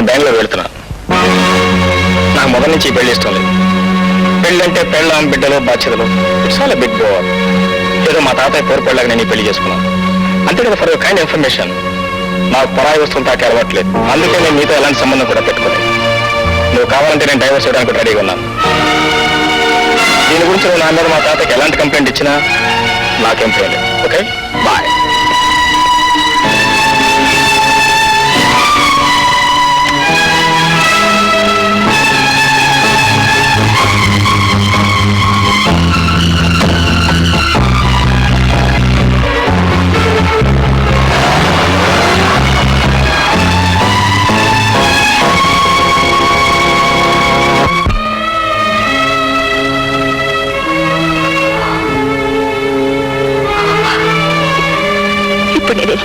నేను బెంగళూరు వెళ్తున్నాను నాకు మొదటి నుంచి పెళ్ళి ఇష్టం లేదు. పెళ్ళి అంటే పెళ్ళాం బిడ్డలు బాధ్యతలు. ఇట్స్ ఆల్ బిగ్ గోవర్ ఏదో మా తాతయ్య కోరిపడలాగా నేను ఈ పెళ్ళి చేసుకున్నాను. అంతే కదా ఫర్ కైండ్ ఇన్ఫర్మేషన్ నాకు పరాయి వస్తువులు తాకి అలవాట్లేదు అందుకే నేను మీతో ఎలాంటి సంబంధం కూడా పెట్టుకోలేదు. నువ్వు కావాలంటే నేను డైవర్స్ చేయడానికి కూడా రెడీగా ఉన్నాను. దీని గురించి నువ్వు నా మీద మా తాతకి ఎలాంటి కంప్లైంట్ ఇచ్చినా నాకేం చేయలేదు ఓకే బాయ్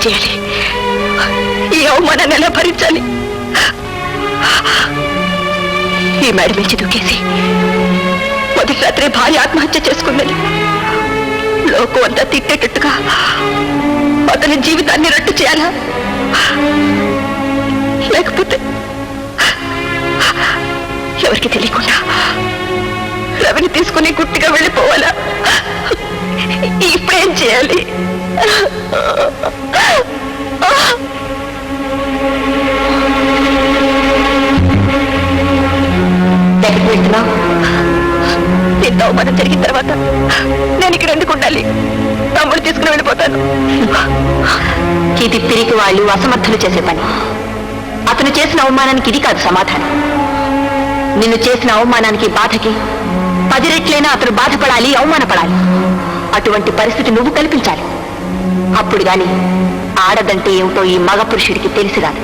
చేయాలి. ఈ అవమానాన్ని ఎలా భరించాలి? ఈ మేడ మించి దూకేసి మొదటి రాత్రి భార్య ఆత్మహత్య చేసుకుందని లోకం అంతా తిట్టేటట్టుగా అతని జీవితాన్ని రట్టు చేయాలా? అవమానం జరిగిన తర్వాత నేను ఇక్కడ ఎందుకు ఉండాలి? తమ్ముడు తీసుకుని వెళ్ళిపోతాను. ఇది తిరిగి వాళ్ళు అసమర్థులు చేసే పని. అతను చేసిన అవమానానికి ఇది కాదు సమాధానం. నిన్ను చేసిన అవమానానికి బాధకి పది రెట్లైనా అతను బాధపడాలి అవమానపడాలి. అటువంటి పరిస్థితి నువ్వు కల్పించాలి. అప్పుడు గాని ఆడదంటే ఏమిటో ఈ మగ పురుషుడికి తెలిసి రాదు.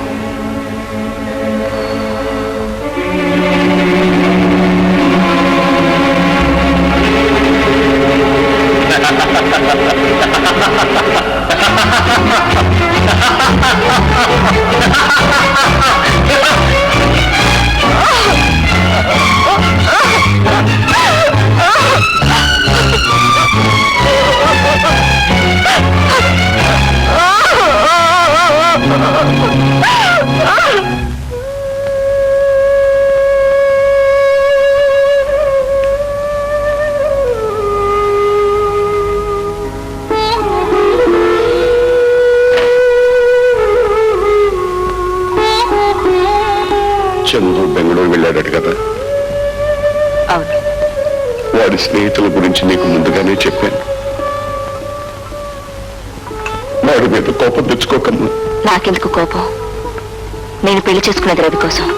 చందు బెంగళూరు వెళ్ళాడట కదా. అవును. వాడి స్నేహితుల గురించి నీకు ముందుగానే చెప్పాను. వాడి మీద కోపం తెచ్చుకోకమ్మా. నాకెందుకు కోపం? నేను పెళ్ళి చేసుకున్నది రవి కోసం.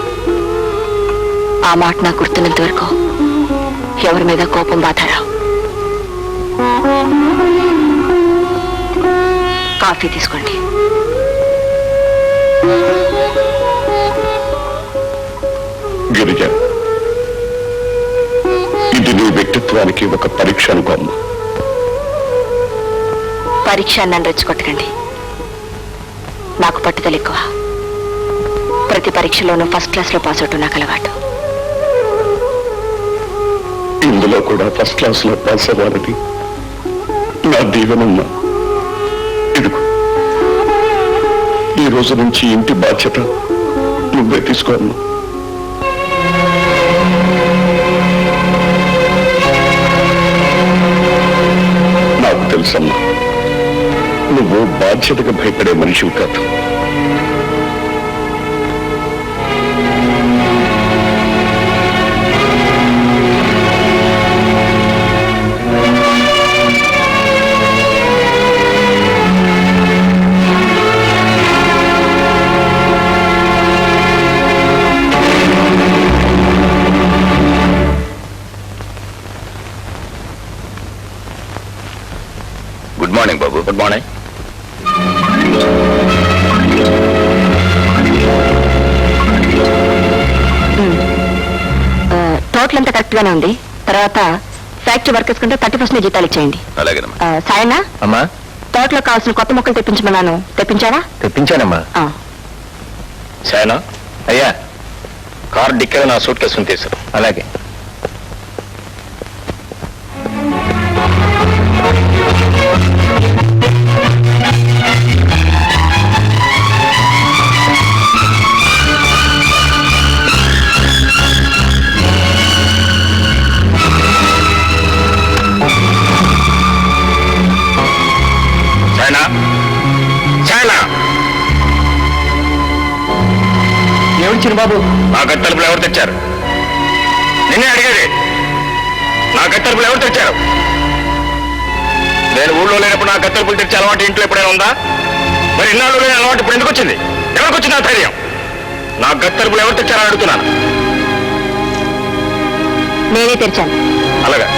ఆ మాట నాకు గుర్తున్నంత వరకు ఎవరి మీద కోపం బాధారావు. కాఫీ తీసుకోండి. గిరిజ ఇది నీ వ్యక్తిత్వానికి ఒక పరీక్ష అనుకోమ్మా పరీక్ష నన్ను రెచ్చగొట్టకండి నాకు పట్టుదల ఎక్కువ. ప్రతి పరీక్షలోనూ ఫస్ట్ క్లాస్లో పాస్ అవటం నాకు అలవాటు. ఇందులో కూడా ఫస్ట్ క్లాస్లో పాస్ అవ్వాలని నా దీవెనమ్మా. ఈ రోజు నుంచి ఇంటి బాధ్యత నువ్వే తీసుకోమ్మా నాకు తెలుసమ్మా నువ్వు బాధ్యతగా భయపడే మనిషివి కాదు. Good morning. టోటల్ అంతా కరెక్ట్ గానే ఉంది. తర్వాత ఫ్యాక్టరీ వర్కర్స్ కంటే థర్టీ పర్సెంట్ జీతాలు ఇచ్చేయండి. అలాగేనమ్మా. ఆ, సాయనా? అమ్మా? తోటలో కావాల్సిన కొత్త మొక్కలు తెప్పించమన్నాను. తెప్పించావా? తెప్పించానమ్మా. ఆ, సాయనా? అయ్యా కార్ డిక్కర్ నా సూట్ కేసుకుని తీసారు అలాగే. చైనా చైనా ఏమిచ్చింది బాబు నా కట్టలుపులు ఎవరు తెచ్చారు? నిన్నే అడిగేది. నా కట్టలుపులు ఎవరు తెచ్చారు? నేను ఊళ్ళో లేనప్పుడు నా కట్టలుపులు తెచ్చే అలవాటు ఇంట్లో ఎప్పుడైనా ఉందా? మరి ఇన్నాళ్ళు లేని అలవాటు ఇప్పుడు ఎందుకు వచ్చింది? ఎవరికి వచ్చింది నా ధైర్యం? నా గత్తలుపులు ఎవరు తెచ్చారో అడుగుతున్నాను. నేనే తెచ్చాను అలాగా.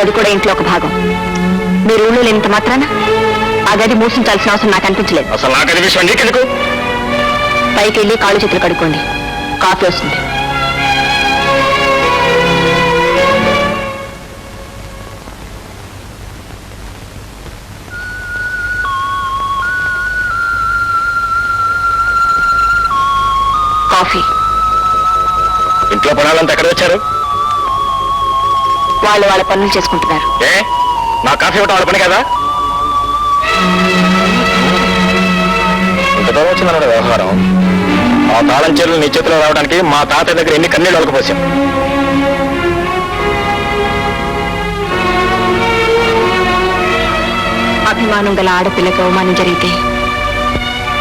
గది కూడా ఇంట్లో ఒక భాగం. మీరు ఊళ్ళో లేనంత మాత్రాన ఆ గది మూసించాల్సిన అవసరం నాకు అనిపించలేదు. అసలు నాకు అది విషయం నీకెందుకు? పైకి వెళ్ళి కాళ్ళు చేతులు కడుక్కోండి. కాఫీ వస్తుంది. కాఫీ. ఇంట్లో పనాలంతా ఎక్కడ వచ్చారు? వాళ్ళు వాళ్ళ పనులు చేసుకుంటున్నారు. ఏ? నా కాఫీ ఇవ్వటం వాళ్ళ పని కదా? ఇంత దూరం వచ్చిందన్న వ్యవహారం. ఆ తాళం చెరువులు నీ చేతిలో రావడానికి మా తాతయ్య దగ్గర ఎన్ని కన్నీళ్ళు ఒలకపోసాం అభిమానం గల ఆడపిల్లకి అవమానం జరిగితే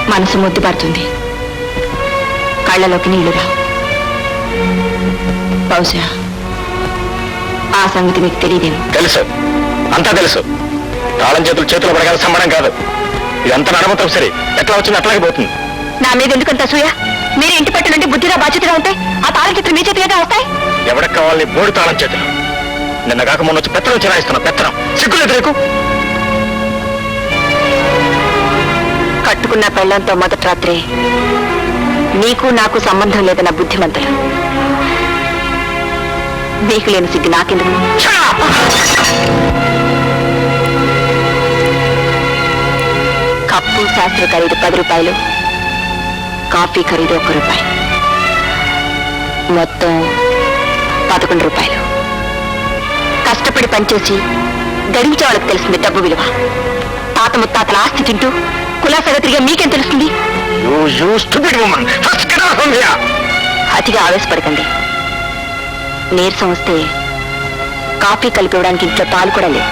మనసు ముద్దుపడుతుంది కళ్ళలోకి నీళ్ళు రావు. బహుశా ఆ సంగతి మీకు తెలియదేమో. తెలుసు. అంతా తెలుసు. తాళం చేతులు చేతిలో పడగల సంబడం కాదు. ఇదంతా నడమతం సరే. ఎట్లా వచ్చింది అట్లాగే పోతుంది. నా మీద ఎందుకంత అసూయ మీరు ఇంటి పట్టు నుండి బుద్ధిగా బాధ్యతగా ఉంటే ఆ తాళం చిత్రం మీ చేతిగా వస్తాయి? ఎవరికి కావాలి బోడి తాళం చేతులు? నిన్న కాక మొన్న వచ్చి పెత్తనం చిరాయిస్తున్నా పెత్తనం. సిగ్గులేదు రేకు కట్టుకున్న పెళ్ళంతో మొదటి రాత్రి నీకు నాకు సంబంధం లేదన్న బుద్ధిమంతులు. నీకు లేని సిగ్గు నాకెందుకు? కప్పు శాస్త్ర ఖరీదు పది రూపాయలు కాఫీ ఖరీదు ఒక రూపాయి. మొత్తం పదకొండు రూపాయలు. కష్టపడి పనిచేసి గడించే వాళ్ళకి తెలిసింది డబ్బు విలువ. తాత ముత్తాతల ఆస్తి తింటూ కులాసగా తిరిగే మీకేం తెలుస్తుంది! అతిగా ఆవేశపడకండి. నీరసం వస్తే కాఫీ కలిపి ఇవ్వడానికి ఇంట్లో పాలు కూడా లేవు.